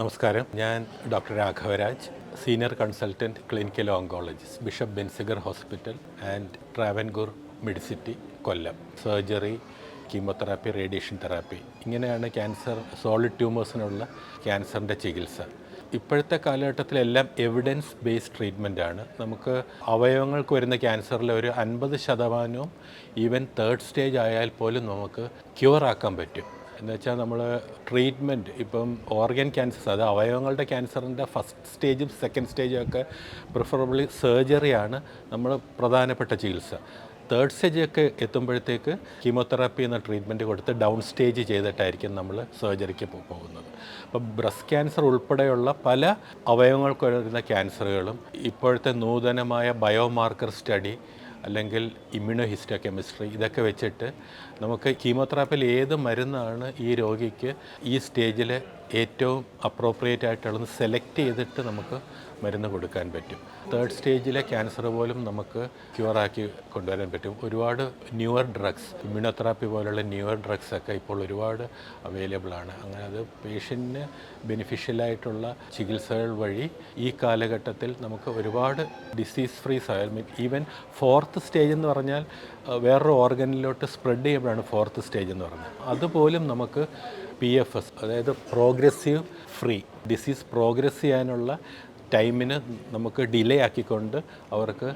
നമസ്കാരം. ഞാൻ doctor Raghavaraj senior consultant clinical oncologist Bishop Benziger Hospital and Travancore Medicity Kollam. Surgery chemotherapy radiation therapy. ഇങ്ങനെയാണ് cancer solid ട്യൂമേഴ്സിനുള്ള ക്യാൻസറിന്റെ ചികിത്സ. ഇപ്പോഴത്തെ കാലഘട്ടത്തിലെല്ലാം എവിഡൻസ് ബേസ്ഡ് ട്രീറ്റ്മെന്റ് ആണ് നമുക്ക് അവയവങ്ങൾക്ക് വരുന്ന ക്യാൻസറിൽ ഒരു അൻപത് ശതമാനവും ഈവൻ തേർഡ് സ്റ്റേജ് ആയാൽ പോലും നമുക്ക് ക്യൂർ ആക്കാൻ പറ്റും. എന്ന് വെച്ചാൽ നമ്മൾ ട്രീറ്റ്മെന്റ് ഇപ്പം ഓർഗൻ ക്യാൻസർ അത് അവയവങ്ങളുടെ ക്യാൻസറിന്റെ ഫസ്റ്റ് സ്റ്റേജും സെക്കൻഡ് സ്റ്റേജും ഒക്കെ പ്രിഫറബിളി സർജറിയാണ് നമ്മൾ പ്രധാനപ്പെട്ട ചികിത്സ. തേർഡ് സ്റ്റേജൊക്കെ എത്തുമ്പോഴത്തേക്ക് കീമോതെറാപ്പി എന്ന ട്രീറ്റ്മെന്റ് കൊടുത്ത് ഡൗൺ സ്റ്റേജ് ചെയ്തിട്ടായിരിക്കും നമ്മൾ സർജറിക്ക് പോകുന്നത്. അപ്പോൾ ബ്രസ്റ്റ് ക്യാൻസർ ഉൾപ്പെടെയുള്ള പല അവയവങ്ങൾക്ക് വരുന്ന ക്യാൻസറുകളും ഇപ്പോഴത്തെ നൂതനമായ ബയോമാർക്കർ സ്റ്റഡി അല്ലെങ്കിൽ ഇമ്മ്യൂണോ ഹിസ്റ്റോ കെമിസ്ട്രി ഇതൊക്കെ വെച്ചിട്ട് നമുക്ക് കീമോതെറാപ്പിയിൽ ഏത് മരുന്നാണ് ഈ രോഗിക്ക് ഈ സ്റ്റേജിൽ ഏറ്റവും അപ്രോപ്രിയേറ്റ് ആയിട്ടുള്ളത് സെലക്ട് ചെയ്തിട്ട് നമുക്ക് മരുന്ന് കൊടുക്കാൻ പറ്റും. തേർഡ് സ്റ്റേജിലെ ക്യാൻസർ പോലും നമുക്ക് ക്യൂറാക്കി കൊണ്ടുവരാൻ പറ്റും. ഒരുപാട് ന്യൂവർ ഡ്രഗ്സ് ഇമ്മ്യൂണോതെറാപ്പി പോലുള്ള ന്യൂവർ ഡ്രഗ്സ് ഒക്കെ ഇപ്പോൾ ഒരുപാട് അവൈലബിൾ ആണ്. അങ്ങനെ അത് പേഷ്യന്റിന് ബെനിഫിഷ്യലായിട്ടുള്ള ചികിത്സകൾ വഴി ഈ കാലഘട്ടത്തിൽ നമുക്ക് ഒരുപാട് disease free even fourth stage എന്ന് പറഞ്ഞാൽ വേറൊരു ഓർഗനിലോട്ട് സ്പ്രെഡ് ചെയ്യുമ്പോഴാണ് ഫോർത്ത് സ്റ്റേജ് എന്ന് പറഞ്ഞത്. അതുപോലും നമുക്ക് പി എഫ് എസ് അതായത് പ്രോഗ്രസീവ് ഫ്രീ ഡിസീസ് പ്രോഗ്രസ് ചെയ്യാനുള്ള ടൈമിന് നമുക്ക് ഡിലേ ആക്കിക്കൊണ്ട് അവർക്ക്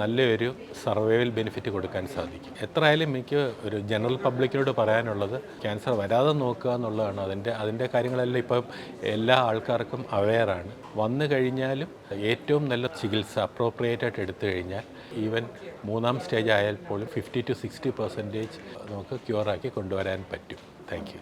നല്ലൊരു സർവൈവൽ ബെനിഫിറ്റ് കൊടുക്കാൻ സാധിക്കും. എത്ര ആയാലും എനിക്ക് ഒരു ജനറൽ പബ്ലിക്കിനോട് പറയാനുള്ളത് ക്യാൻസർ വരാതെ നോക്കുക എന്നുള്ളതാണ്. അതിന്റെ അതിന്റെ കാര്യങ്ങളെല്ലാം ഇപ്പം എല്ലാ ആൾക്കാർക്കും അവെയറാണ് വന്നു കഴിഞ്ഞാലും ഏറ്റവും നല്ല ചികിത്സ അപ്രോപ്രിയേറ്റ് ആയിട്ട് എടുത്തു കഴിഞ്ഞാൽ ഈവൻ മൂന്നാം സ്റ്റേജ് ആയാൽ പോലും ഫിഫ്റ്റി ടു സിക്സ്റ്റി പെർസെന്റേജ് നമുക്ക് ക്യൂറാക്കി കൊണ്ടുവരാൻ പറ്റും. താങ്ക്